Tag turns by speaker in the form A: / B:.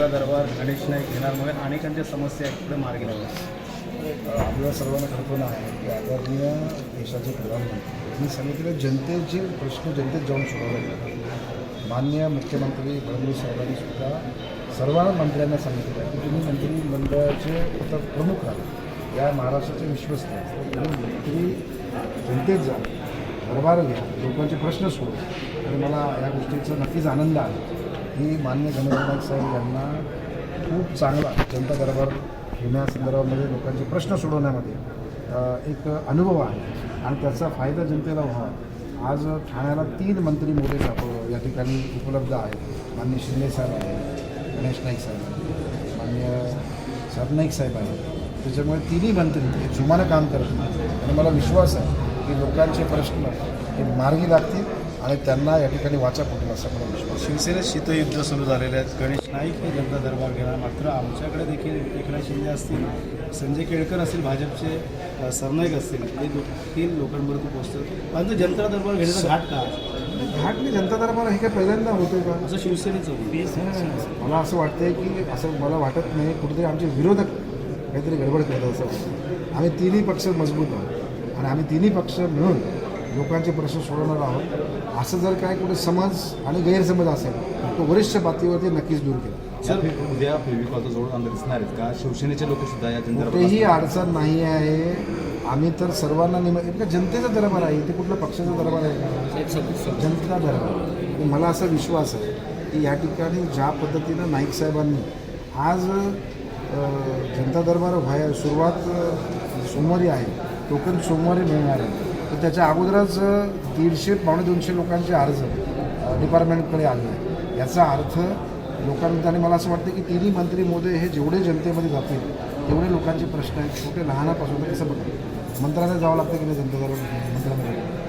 A: गणेश नाईक घेणार मग अनेकांच्या समस्या इकडे मार्गी लावल्या
B: आपल्या सर्वांना कल्पना आहे की आदरणीय देशाचे प्रधानमंत्री यांनी सांगितलेलं जनतेचे प्रश्न जनतेत जाऊन सोडवले जातात मान्य मुख्यमंत्री फडणवीस साहेबांनी सुद्धा सर्व मंत्र्यांना सांगितलं आहे की तुम्ही मंत्रिमंडळाचे आता प्रमुख आहात. या महाराष्ट्राचे विश्वस्त आहेत. तुम्ही मंत्री जनतेत जा दरबार घ्या लोकांचे प्रश्न सोडवा. आणि मला या गोष्टीचा नक्कीच आनंद आहे. की मान्य गणेश नाईक साहेब यांना खूप चांगला जनता दरबार घेण्यासंदर्भामध्ये लोकांचे प्रश्न सोडवण्यामध्ये एक अनुभव आहे. आणि त्याचा फायदा जनतेला व्हावा. आज ठाण्याला तीन मंत्री मोठे साप या ठिकाणी उपलब्ध आहेत. मान्य शिंदे साहेब आहेत गणेश नाईक साहेब आहेत मान्य सरनाईक साहेब आहेत. त्याच्यामुळे तिन्ही मंत्री हे जुमानं काम करत नाही आणि मला विश्वास आहे की लोकांचे प्रश्न हे मार्गी लागतील. आणि त्यांना या ठिकाणी वाचा फुटेल असा मला विश्वास.
A: शिवसेनेत शीतयुद्ध सुरू झालेले आहेत. गणेश नाईक हे जनता दरबार घेणार. मात्र आमच्याकडे देखील एकनाथ शिंदे असतील संजय केळकर असतील भाजपचे सरनाईक असतील ते दो- तीन लोकांपर्यंत पोहोचतात परंतु जनता दरबार घेण्याचा घाट का
B: घाटली जनता दरबार हे काय पहिल्यांदा होते का?
A: असं शिवसेनेचं.
B: मला असं वाटतंय की असं मला वाटत नाही. कुठेतरी आमचे विरोधक काहीतरी गडबड करत असं वाटतं. आम्ही तिन्ही पक्ष मजबूत आहोत. आणि आम्ही तिन्ही पक्ष मिळून लोकांचे प्रश्न सोडवणार आहोत. असं जर काय कुठे समज आणि गैरसमज असेल तो वरिष्ठ पातळीवरती नक्कीच दूर केला.
C: सर उद्या फेविकॉलचा जोड दिसणार आहेत का? शिवसेनेचे लोक सुद्धा या
B: कुठेही अडचण नाही आहे. आम्ही तर सर्वांना निम जनतेचा दरबार आहे. इथे कुठला पक्षाचा दरबार आहे? का जनता दरबार मला असा विश्वास आहे की या ठिकाणी ज्या पद्धतीनं नाईक साहेबांनी आज जनता दरबार व्हाय सुरुवात सोमवारी आहे टोकन सोमवारी मिळणार आहे. तर त्याच्या अगोदरच दीडशे पावणे दोनशे लोकांचे अर्ज डिपार्टमेंटकडे आले आहेत. याचा अर्थ लोकांमध्ये आणि मला असं वाटतं की तिन्ही मंत्री मोदय हे जेवढे जनतेमध्ये जातील तेवढे लोकांचे प्रश्न आहेत. छोटे लहानापासून कसं बघा. मंत्रालयात जावं लागतं की नाही जनता मंत्रालयात